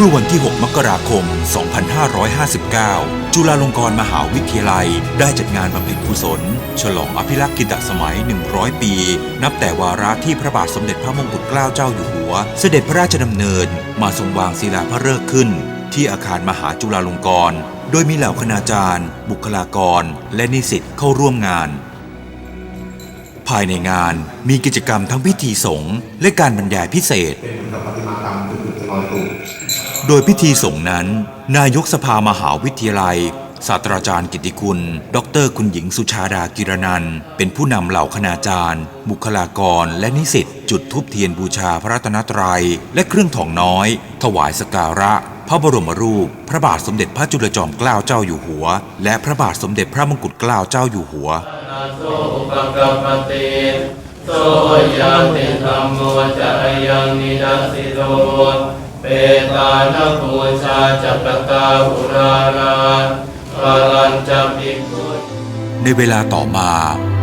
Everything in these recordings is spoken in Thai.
เมื่อวันที่ 6 มกราคม 2559 จุฬาลงกรณ์มหาวิทยาลัย ได้จัดงานบำเพ็ญกุศล ฉลองอภิรักษ์กิตสมัย 100 ปี นับแต่วาระที่พระบาทสมเด็จพระมงกุฎเกล้าเจ้าอยู่หัว เสด็จพระราชดำเนิน มาทรงวางศิลาพระฤกษ์ขึ้น ที่อาคารมหาจุฬาลงกรณ์ โดยมีเหล่าคณาจารย์ บุคลากร และนิสิตเข้าร่วมงานภายในงานมีกิจกรรมทั้งพิธีสงฆ์และการบรรยายพิเศษ โดยพิธีส่งนั้น นายกสภามหาวิทยาลัย ศาสตราจารย์กิติคุณ ดร คุณหญิงสุชาดากิรนัน เป็นผู้นำเหล่าคณาจารย์ บุคลากรและนิสิตจุดธูปเทียนบูชาพระรัตนตรัย และเครื่องถองน้อย ถวายสการะ พระบรมรูป พระบาทสมเด็จพระจุลจอมเกล้าเจ้าอยู่หัว และพระบาทสมเด็จพระมงกุฎเกล้าเจ้าอยู่หัวโสยันติธรรมโมจะยังนิดัสสิโลเป ตานภูชาจัปตาหุราราพลันจะภิกุในเวลาต่อมา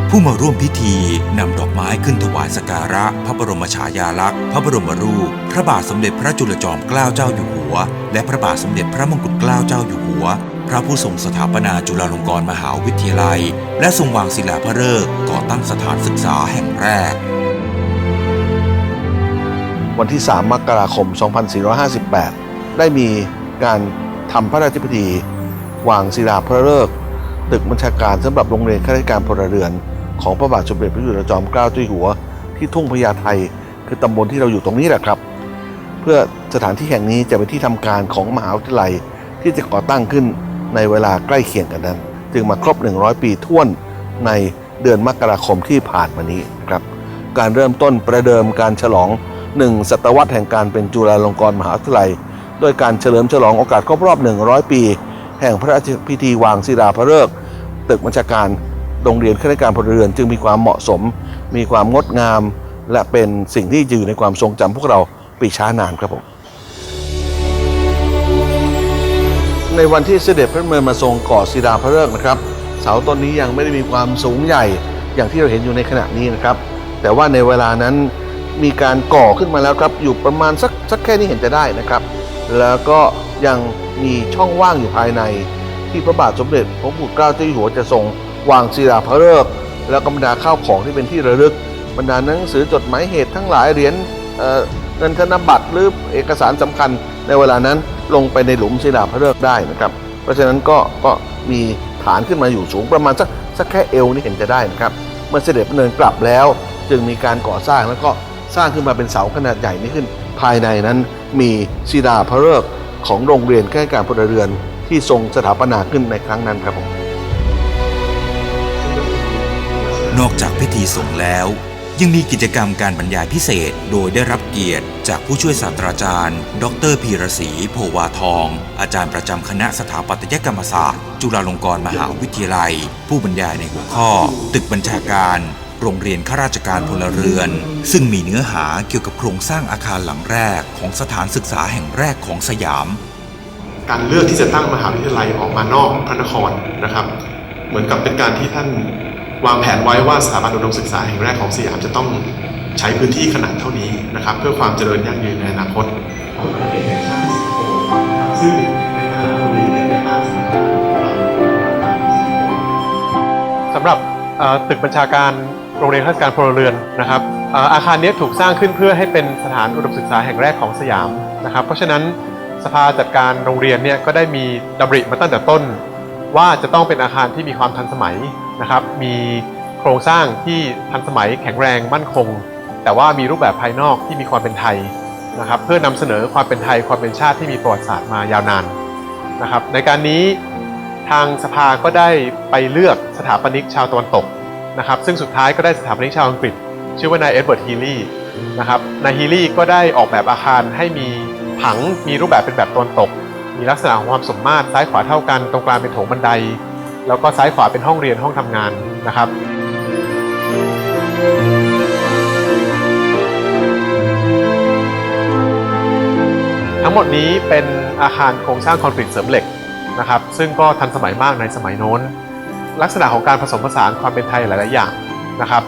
ผู้มาร่วมพิธีนำดอกไม้ขึ้นถวายสการะ พระบรมฉายาลักษณ์ พระบรมรูป พระบาทสมเด็จพระจุลจอมเกล้าเจ้าอยู่หัว และพระบาทสมเด็จพระมงกุฎเกล้าเจ้าอยู่หัว พระผู้ทรงสถาปนาจุฬาลงกรณ์มหาวิทยาลัย และทรงวางศิลาพระฤกษ์ก่อตั้งสถานศึกษาแห่งแรก วันที่ 3 มกราคม 2458 ได้มีการทำพระราชพิธี วางศิลาพระฤกษ์ตึกบัญชาการสำหรับโรงเรียนข้าราชการพลเรือน ของพระบาทสมเด็จพระจุลจอมเกล้าเจ้าอยู่หัว ที่ทุ่งพญาไทคือตำบลที่เราอยู่ตรงนี้แหละครับ เพื่อสถานที่แห่งนี้จะเป็นที่ทำการของมหาวิทยาลัยที่จะก่อตั้งขึ้นในเวลาใกล้เคียงกันนั้น จึงมาครบ 100 ปีท้วนในเดือนมกราคมที่ผ่านมานี้ครับ การเริ่มต้นประเดิมการฉลอง หนึ่งศตวรรษแห่งการเป็นจุฬาลงกรณ์มหาวิทยาลัยโดยการเฉลิมฉลองโอกาสครบรอบ 100 ปี แห่งพระราชพิธีวางศิลาพระฤกษ์ตึกบัญชาการโรงเรียนข้าราชการพลเรือนจึงมีความเหมาะสม มีความงดงาม และเป็นสิ่งที่จะอยู่ในความทรงจำพวกเราปีช้านานครับผมในวันที่เสด็จพระเนินมาทรงก่อศิลาพระฤกษ์นะครับ เสาต้นนี้ยังไม่ได้มีความสูงใหญ่อย่างที่เราเห็นอยู่ในขณะนี้นะครับ แต่ว่าในเวลานั้น มีการก่อขึ้นมาแล้วครับ อยู่ประมาณสักสักแค่นี้เห็นจะได้นะครับ แล้วก็ยังมีช่องว่างอยู่ภายใน ที่พระบาทสมเด็จพระมงกุฎเกล้าเจ้าอยู่หัวจะทรงวางศิลาพระฤกษ์แล้วก็บรรดาข้าวของที่เป็นที่ระลึก บรรดาหนังสือจดหมายเหตุทั้งหลายเหรียญเงินธนบัตรหรือเอกสารสำคัญในเวลานั้นลงไปในหลุมศิลาพระฤกษ์ได้นะครับ เพราะฉะนั้นก็ก็มีฐานขึ้นมาอยู่สูงประมาณสักสักแค่เอวนี่เห็นจะได้นะครับ เมื่อเสด็จพระเนินกลับแล้ว จึงมีการก่อสร้างแล้วก็ สร้างขึ้นมาเป็นเสาขนาดใหญ่นี้ขึ้น ภายในนั้นมีศิลาพระฤกษ์ของโรงเรียนข้ารการพลเรือนที่ทรงสถาปนาขึ้นในครั้งนั้นครับผมนอกจากพิธีสงฆ์แล้ว ยังมีกิจกรรมการบรรยายพิเศษ โดยได้รับเกียรติจากผู้ช่วยศาสตราจารย์ ดรพีรศรีโพวาทอง อาจารย์ประจำคณะสถาปัตยกรรมศาสตร์ จุฬาลงกรณ์มหาวิทยาลัย ผู้บรรยายในหัวข้อ ตึกบัญชาการ โรงเรียนข้าราชการพลเรือน ซึ่งมีเนื้อหาเกี่ยวกับโครงสร้างอาคารหลังแรกของสถานศึกษาแห่งแรกของสยาม การเลือกที่จะตั้งมหาวิทยาลัยออกมานอกพระนครนะครับ เหมือนกับเป็นการที่ท่านวางแผนไว้ว่าสถาบันอุดมศึกษาแห่งแรกของสยามจะต้องใช้พื้นที่ขนาดเท่านี้นะครับ เพื่อความเจริญยั่งยืนในอนาคตซึ่งในอนาคตนี้ในภาพสำหรับเอ่อตึกบัญชาการโรงเรียนข้าราชการพลเรือนนะครับอาคารนี้ถูกสร้างขึ้นเพื่อให้เป็นสถานอุดมศึกษาแห่งแรกของสยามนะครับ เพราะฉะนั้นสภาจัดการโรงเรียนเนี่ยก็ได้มีดำริมาตั้งแต่ต้น ว่าจะต้องเป็นอาคารที่มีความทันสมัยนะครับ มีโครงสร้างที่ทันสมัยแข็งแรงมั่นคง แต่ว่ามีรูปแบบภายนอกที่มีความเป็นไทยนะครับ เพื่อนำเสนอความเป็นไทยความเป็นชาติที่มีประวัติศาสตร์มายาวนานนะครับ ในการนี้ทางสภาก็ได้ไปเลือกสถาปนิกชาวตะวันตก นะครับซึ่งสุดท้ายก็ได้สถาปนิกชาวอังกฤษ ชื่อว่านายเอ็ดเวิร์ดฮีลีย์นะครับนายฮีลีย์ก็ได้ออกแบบอาคารให้มีผังมีรูปแบบเป็นแบบตะวันตก มีลักษณะของความสมมาตรซ้ายขวาเท่ากัน ตรงกลางเป็นโถงบันได แล้วก็ซ้ายขวาเป็นห้องเรียนห้องทำงานนะครับทั้งหมดนี้เป็นอาคารโครงสร้างคอนกรีตเสริมเหล็กนะครับซึ่งก็ทันสมัยมากในสมัยโน้น ลักษณะของการผสมผสานความเป็นไทยหลาย ๆ อย่างนะครับ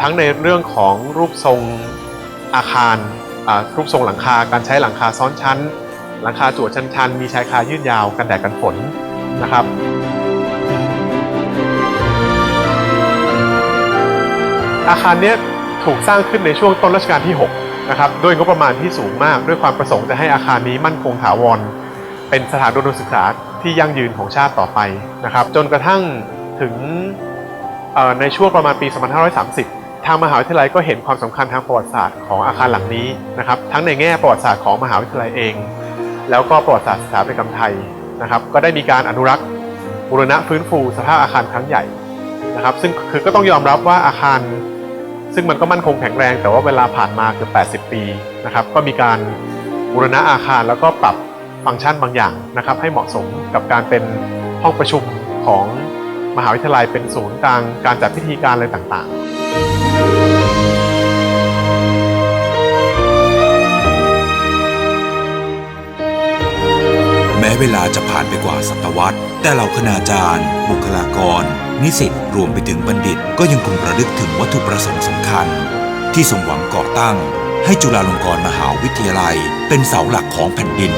ทั้งในเรื่องของรูปทรงอาคารรูปทรงหลังคา การใช้หลังคาซ้อนชั้น หลังคาจั่วชันๆมีชายคายื่นยาวกันแดดกันฝนนะครับอาคารนี้ถูกสร้างขึ้นในช่วงต้นรัชกาลที่6นะครับด้วยงบประมาณที่สูงมากด้วยความประสงค์จะให้อาคารนี้มั่นคงถาวร เป็นสถานอุดมศึกษา ที่ยั่งยืนของชาติต่อไปนะครับ จนกระทั่งถึงในช่วงประมาณปี 2530 ทางมหาวิทยาลัยก็เห็นความสำคัญทางประวัติศาสตร์ของอาคารหลังนี้นะครับ ทั้งในแง่ประวัติศาสตร์ของมหาวิทยาลัยเอง แล้วก็ประวัติศาสตร์สถาปัตยกรรมไทยนะครับ ก็ได้มีการอนุรักษ์บูรณะฟื้นฟูสภาพอาคารครั้งใหญ่นะครับ ซึ่งคือก็ต้องยอมรับว่าอาคาร ซึ่งมันก็มั่นคงแข็งแรง แต่ว่าเวลาผ่านมาเกือบ80 ปีนะครับ ก็มีการบูรณะอาคารแล้วก็ปรับ ฟังก์ชันบางอย่างนะครับให้เหมาะสมกับการเป็นห้องประชุมของมหาวิทยาลัยเป็นศูนย์กลางการจัดพิธีการอะไรต่างๆแม้เวลาจะผ่านไปกว่าศตวรรษ แต่เหล่าคณาจารย์ บุคลากร นิสิตรวมไปถึงบัณฑิต ก็ยังคงระลึกถึงวัตถุประสงค์สำคัญ ที่ทรงหวังก่อตั้ง ให้จุฬาลงกรณ์มหาวิทยาลัย เป็นเสาหลักของแผ่นดิน